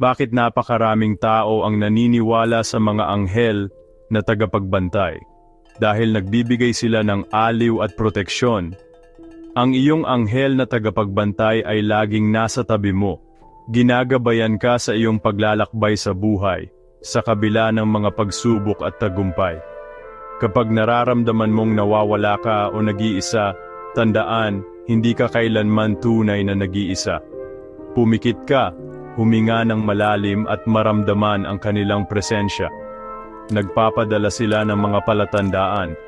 bakit napakaraming tao ang naniniwala sa mga anghel na tagapagbantay dahil nagbibigay sila ng aliw at proteksyon. Ang iyong anghel na tagapagbantay ay laging nasa tabi mo. Ginagabayan ka sa iyong paglalakbay sa buhay, sa kabila ng mga pagsubok at tagumpay. Kapag nararamdaman mong nawawala ka o nag-iisa, tandaan, hindi ka kailanman tunay na nag-iisa. Pumikit ka, huminga ng malalim at maramdaman ang kanilang presensya. Nagpapadala sila ng mga palatandaan,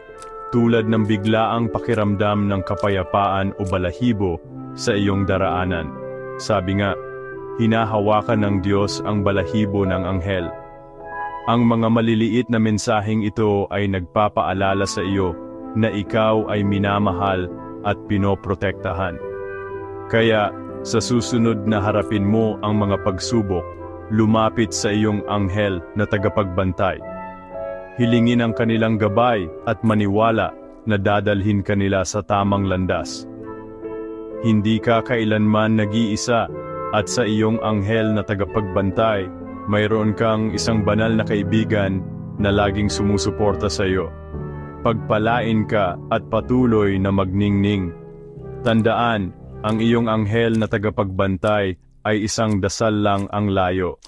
tulad ng biglaang pakiramdam ng kapayapaan o balahibo sa iyong daraanan. Sabi nga, hinahawakan ng Diyos ang balahibo ng anghel. Ang mga maliliit na mensaheng ito ay nagpapaalala sa iyo na ikaw ay minamahal at pinoprotektahan. Kaya, sa susunod na harapin mo ang mga pagsubok, lumapit sa iyong anghel na tagapagbantay. Hilingin ang kanilang gabay at maniwala na dadalhin kanila sa tamang landas. Hindi ka kailanman nag-iisa at sa iyong anghel na tagapagbantay, mayroon kang isang banal na kaibigan na laging sumusuporta sa iyo. Pagpalain ka at patuloy na magningning. Tandaan, ang iyong anghel na tagapagbantay ay isang dasal lang ang layo.